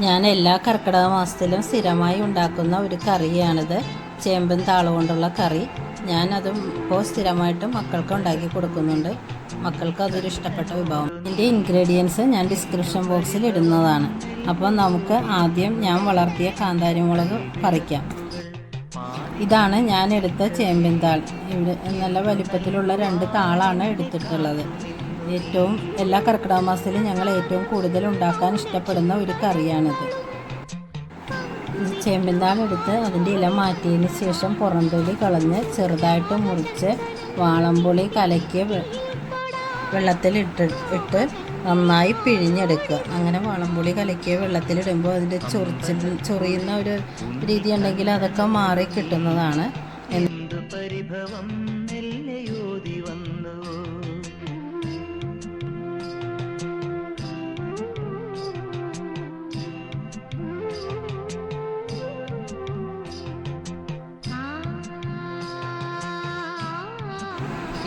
ഞാൻ എല്ലാ കർക്കിടക മാസത്തിലും സ്ഥിരമായി ഉണ്ടാക്കുന്ന ഒരു കറിയാണിത്. ചേമ്പൻ താളം കൊണ്ടുള്ള കറി. ഞാനത് ഇപ്പോൾ സ്ഥിരമായിട്ട് മക്കൾക്ക് ഉണ്ടാക്കി കൊടുക്കുന്നുണ്ട്. മക്കൾക്ക് അതൊരു ഇഷ്ടപ്പെട്ട വിഭവം. ഇതിന്റെ ഇൻഗ്രീഡിയൻസ് ഞാൻ ഡിസ്ക്രിപ്ഷൻ ബോക്സിൽ ഇടുന്നതാണ്. അപ്പോൾ നമുക്ക് ആദ്യം ഞാൻ വളർത്തിയ കാന്താരിമുളക് പറിക്കാം. ഇതാണ് ഞാൻ എടുത്ത ചേമ്പിൻ താൾ. ഇവിടെ നല്ല വലിപ്പത്തിലുള്ള രണ്ട് താളാണ് എടുത്തിട്ടുള്ളത്. ഏറ്റവും എല്ലാ കർക്കിടക മാസത്തിലും ഞങ്ങൾ ഏറ്റവും കൂടുതൽ ഉണ്ടാക്കാൻ ഇഷ്ടപ്പെടുന്ന ഒരു കറിയാണിത്. എടുത്ത് അതിന്റെ ഇല മാറ്റിയതിന് ശേഷം പുറംതൊലി കളഞ്ഞ് ചെറുതായിട്ട് മുറിച്ച് വാളംപുളി കലക്കിയ വെള്ളത്തിലിട്ട് ഇട്ട് നന്നായി പിഴിഞ്ഞെടുക്കുക. അങ്ങനെ വളംപുളി കലക്കിയ വെള്ളത്തിലിടുമ്പോൾ അതിന്റെ ചൊറിച്ച് ചൊറിയുന്ന ഒരു രീതി ഉണ്ടെങ്കിൽ അതൊക്കെ മാറി കിട്ടുന്നതാണ്. എന്ത് പരിഭവം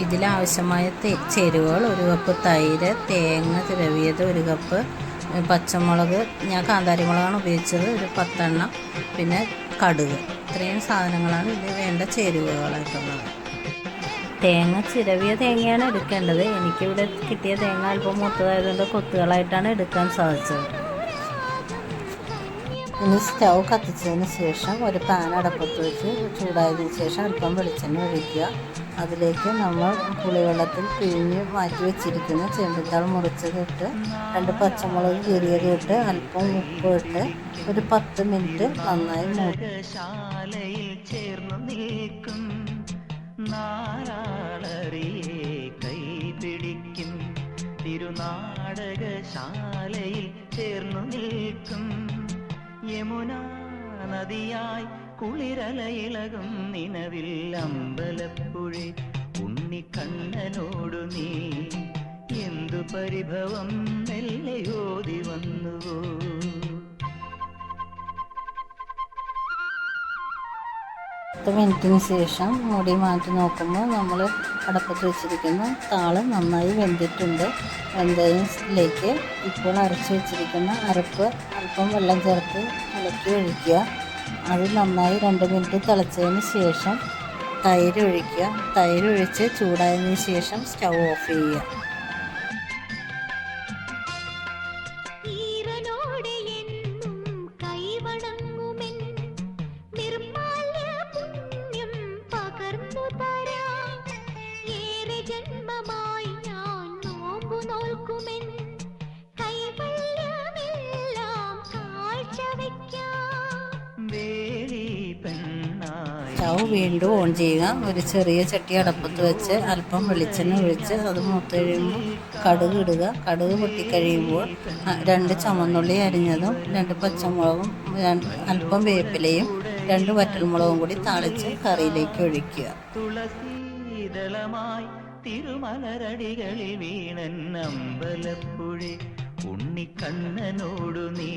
ഇതിലാവശ്യമായ ചേരുവകൾ ഒരു കപ്പ് തൈര് തേങ്ങ ചിരവിയത് ഒരു കപ്പ് പച്ചമുളക് ഞാൻ കാന്താരിമുളകാണ് ഉപയോഗിച്ചത് ഒരു പത്തെണ്ണം പിന്നെ കടുക്. ഇത്രയും സാധനങ്ങളാണ് ഇതിൽ വേണ്ട ചേരുവകളായിട്ടുള്ളത്. തേങ്ങ ചിരവിയ തേങ്ങയാണ് എടുക്കേണ്ടത്. എനിക്കിവിടെ കിട്ടിയ തേങ്ങ അല്പം മൂത്തതായതുകൊണ്ട് കൊത്തുകളായിട്ടാണ് എടുക്കാൻ സാധിച്ചത്. ഇനി സ്റ്റൗ കത്തിച്ചതിന് ശേഷം ഒരു പാൻ അടപ്പത്ത് വെച്ച് ചൂടായതിനു ശേഷം അല്പം വെളിച്ചെണ്ണ ഒഴിക്കുക. അതിലേക്ക് നമ്മൾ പുളിവെള്ളത്തിൽ പിഴിഞ്ഞ് മാറ്റി വെച്ചിരിക്കുന്ന ചെമ്പിത്താൾ മുറിച്ചതിട്ട് രണ്ട് പച്ചമുളക് കീറിയത് ഇട്ട് അല്പം ഉപ്പ് ഇട്ട് ഒരു പത്ത് മിനിറ്റ് നന്നായി തിരുനാടകശാലയിൽ ചേർന്നു നിൽക്കും. യമുന നദിയായി കുളിരലയിളകും നിലവിൽ അമ്പലപ്പുഴെ. ഉണ്ണിക്കണ്ണനോടു നീ എന്തു പരിഭവം മെല്ലയോതി വന്നുവോ? പത്ത് മിനിറ്റിന് ശേഷം മുടി മാറ്റി നോക്കുമ്പോൾ നമ്മൾ അടപ്പത്ത് വെച്ചിരിക്കുന്ന താൾ നന്നായി വെന്തിട്ടുണ്ട്. വെന്തതിലേക്ക് ഇപ്പോൾ അരച്ച് വെച്ചിരിക്കുന്ന അരപ്പ് അല്പം വെള്ളം ചേർത്ത് ഇളക്കി ഒഴിക്കുക. അത് നന്നായി രണ്ട് മിനിറ്റ് തിളച്ചതിന് ശേഷം തൈര് ഒഴിക്കുക. തൈര് ഒഴിച്ച് ചൂടായതിന് ശേഷം സ്റ്റൗ ഓഫ് ചെയ്യുക. സ്റ്റൗ വീണ്ടും ഓൺ ചെയ്യുക. ഒരു ചെറിയ ചട്ടി അടപ്പത്ത് വെച്ച് അല്പം വെളിച്ചെണ്ണ ഒഴിച്ച് അത് മൂത്ത് കഴിയുമ്പോൾ കടുക് ഇടുക. കടുക് പൊട്ടിക്കഴിയുമ്പോൾ രണ്ട് ചമന്നുള്ളി അരിഞ്ഞതും രണ്ട് പച്ചമുളകും അല്പം വേപ്പിലയും രണ്ട് വറ്റൽമുളകും കൂടി താളിച്ച് കറിയിലേക്ക് ഒഴിക്കുക. തിരുമലരടികളിൽ വീണൻ അമ്പലപ്പുഴെ. ഉണ്ണിക്കണ്ണനോടു നീ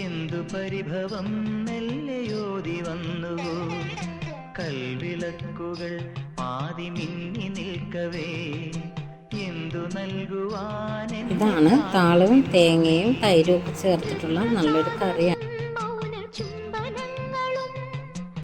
എന്തു പരിഭവം മെല്ലയോതി വന്നു കൽവിളക്കുകൾ പാതി മിന്നി നിൽക്കവേ. എന്തു നൽകുവാൻ ഇതാണ് താളവും തേങ്ങയും തൈരും ഒക്കെ ചേർത്തിട്ടുള്ള നല്ലൊരു കറിയാണ്.